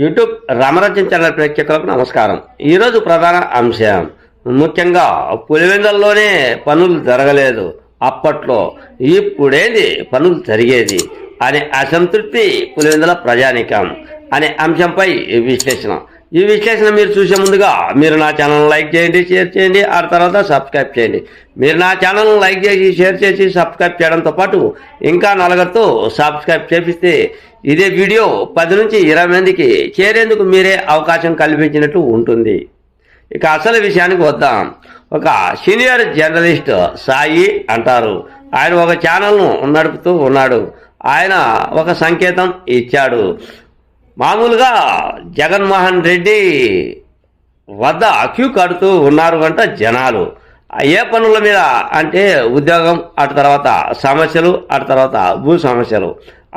YouTube రామరాజ్యం channel ప్రేక్షకులకు నమస్కారం. ఈరోజు ప్రధాన అంశం ముఖ్యంగా పులివెందల్లోనే పనులు జరగలేదు. అప్పట్లో ఇప్పుడేది? పనులు జరిగేది అనే అసంతృప్తి పులివెందుల ప్రజానికం అనే అంశంపై విశ్లేషణ. ఈ విశ్లేషణ మీరు చూసే ముందుగా మీరు నా ఛానల్ లైక్ చేయండి షేర్ చేయండి ఆ తర్వాత సబ్స్క్రైబ్ చేయండి. మీరు నా ఛానల్ లైక్ చేసి షేర్ చేసి సబ్స్క్రైబ్ చేయడంతో పాటు ఇంకా నలుగురితో సబ్స్క్రైబ్ చేపిస్తే ఇదే వీడియో పది నుంచి ఇరవై మందికి చేరేందుకు మీరే అవకాశం కల్పించినట్టు ఉంటుంది. ఇక అసలు విషయానికి వద్దాం. ఒక సీనియర్ జర్నలిస్ట్ సాయి అంటారు. ఆయన ఒక ఛానల్ను నడుపుతూ ఉన్నాడు. ఆయన ఒక సంకేతం ఇచ్చాడు. మామూలుగా జగన్మోహన్ రెడ్డి వద్ద అక్యూ కడుతూ ఉన్నారు అంట జనాలు. ఏ పనుల మీద అంటే ఉద్యోగం అటు తర్వాత సమస్యలు అటు తర్వాత భూ సమస్యలు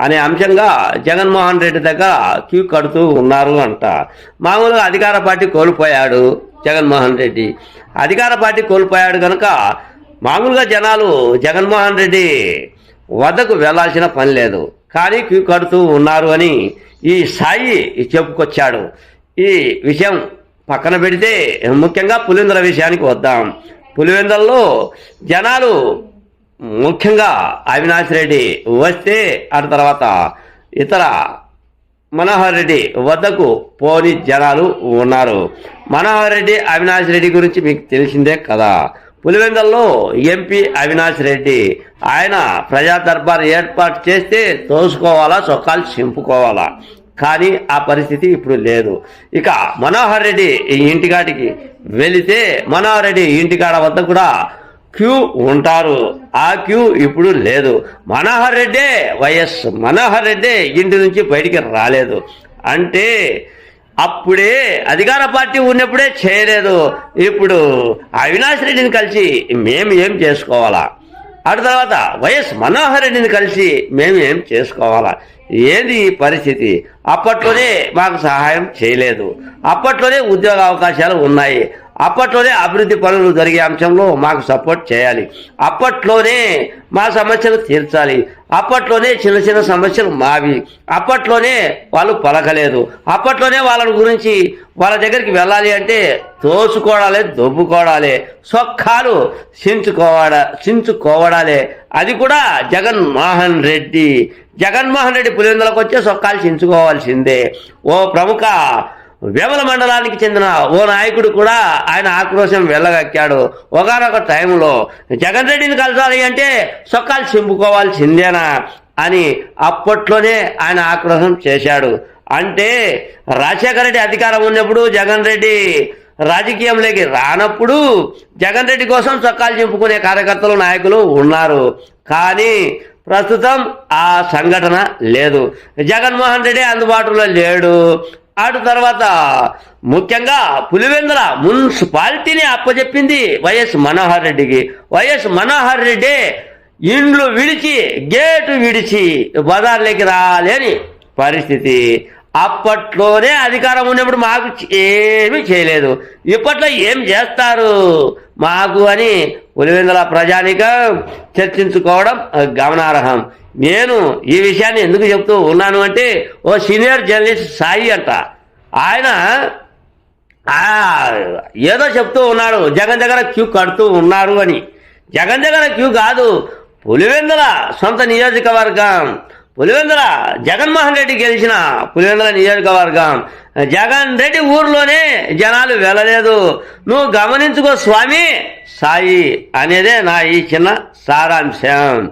అనే అంశంగా జగన్మోహన్ రెడ్డి దగ్గర క్యూ కడుతూ ఉన్నారు అంట. మామూలుగా అధికార పార్టీ కోల్పోయాడు జగన్మోహన్ రెడ్డి. అధికార పార్టీ కోల్పోయాడు కనుక మామూలుగా జనాలు జగన్మోహన్ రెడ్డి వద్దకు వెళ్ళాల్సిన పని లేదు. కానీ క్యూ కడుతూ ఉన్నారు అని ఈ సాయి చెప్పుకొచ్చాడు. ఈ విషయం పక్కన పెడితే ముఖ్యంగా పులివెందుల విషయానికి వద్దాం. పులివెందులలో జనాలు ముఖ్యంగా అవినాష్ రెడ్డి వస్తే ఆ తర్వాత ఇతర మనోహర్ రెడ్డి వద్దకు పోని జనాలు ఉన్నారు. మనోహర్ రెడ్డి అవినాష్ రెడ్డి గురించి మీకు తెలిసిందే కదా. పులివెందల్లో ఎంపీ అవినాష్ రెడ్డి. ఆయన ప్రజా దర్బార్ ఏర్పాటు చేస్తే తోసుకోవాలా చొక్కాలు చింపుకోవాలా? కానీ ఆ పరిస్థితి ఇప్పుడు లేదు. ఇక మనోహర్ రెడ్డి ఈ ఇంటికాటికి వెళితే మనోహర్ రెడ్డి ఇంటికాడ వద్ద కూడా క్యూ ఉంటారు. ఆ క్యూ ఇప్పుడు లేదు. మనోహర్ రెడ్డే వైఎస్ మనోహర్ రెడ్డే ఇంటి నుంచి బయటికి రాలేదు. అంటే అప్పుడే అధికార పార్టీ ఉన్నప్పుడే చేయలేదు. ఇప్పుడు అవినాష్ రెడ్డిని కలిసి మేము ఏం చేసుకోవాలా? అటు తర్వాత వైఎస్ మనోహర్ రెడ్డిని కలిసి మేము ఏం చేసుకోవాలా? ఏంది ఈ పరిస్థితి? అప్పట్లోనే మాకు సహాయం చేయలేదు. అప్పట్లోనే ఉద్యోగ అవకాశాలు ఉన్నాయి. అప్పట్లోనే అభివృద్ధి పనులు జరిగే అంశంలో మాకు సపోర్ట్ చేయాలి. అప్పట్లోనే మా సమస్యలు తీర్చాలి. అప్పట్లోనే చిన్న చిన్న సమస్యలు మావి. అప్పట్లోనే వాళ్ళు పలకలేదు. అప్పట్లోనే వాళ్ళ గురించి వాళ్ళ దగ్గరికి వెళ్ళాలి అంటే తోసుకోవడాలే దొబ్బుకోవడాలే సొక్కాలు చించుకోవడ చించుకోవడాలే. అది కూడా జగన్మోహన్ రెడ్డి. జగన్మోహన్ రెడ్డి పులివెందులకు వచ్చే సొక్కాలు చించుకోవాల్సిందే. ఓ ప్రముఖ వేమల మండలానికి చెందిన ఓ నాయకుడు కూడా ఆయన ఆక్రోశం వెళ్ళగక్కాడు. ఒకనొక టైంలో జగన్ రెడ్డిని కలసాలి అంటే సొక్కాలు చింపుకోవాల్సిందేనా? అని అప్పట్లోనే ఆయన ఆక్రోశం చేశాడు. అంటే రాజశేఖర రెడ్డి అధికారం ఉన్నప్పుడు జగన్ రెడ్డి రాజకీయంలోకి రానప్పుడు జగన్ రెడ్డి కోసం చొక్కాలు చింపుకునే కార్యకర్తలు నాయకులు ఉన్నారు. కానీ ప్రస్తుతం ఆ సంఘటన లేదు. జగన్మోహన్ రెడ్డి అందుబాటులో లేడు. అటు తర్వాత ముఖ్యంగా పులివెందుల మున్సిపాలిటీని అప్పచెప్పింది వైఎస్ మనోహర్ రెడ్డికి. వైఎస్ మనోహర్ రెడ్డి ఇండ్లు విడిచి గేటు విడిచి బజార్లోకి రాలేని పరిస్థితి. అప్పట్లోనే అధికారం ఉన్నప్పుడు మాకు ఏమీ చేయలేదు. ఇప్పట్లో ఏం చేస్తారు మాకు అని పులివెందుల ప్రజానికం చర్చించుకోవడం గమనార్హం. నేను ఈ విషయాన్ని ఎందుకు చెప్తూ ఉన్నాను అంటే ఓ సీనియర్ జర్నలిస్ట్ సాయి అంట. ఆయన ఏదో చెప్తూ ఉన్నాడు జగన్ దగ్గర క్యూ కడుతూ ఉన్నారు అని. జగన్ దగ్గర క్యూ కాదు పులివెందుల సొంత నియోజకవర్గం. పులివెందుల జగన్మోహన్ రెడ్డి గెలిచిన పులివెందుల నియోజకవర్గం. జగన్ రెడ్డి ఊర్లోనే జనాలు వెళ్ళలేదు. నువ్వు గమనించుకో స్వామి సాయి అనేదే నా ఈ చిన్న సారాంశం.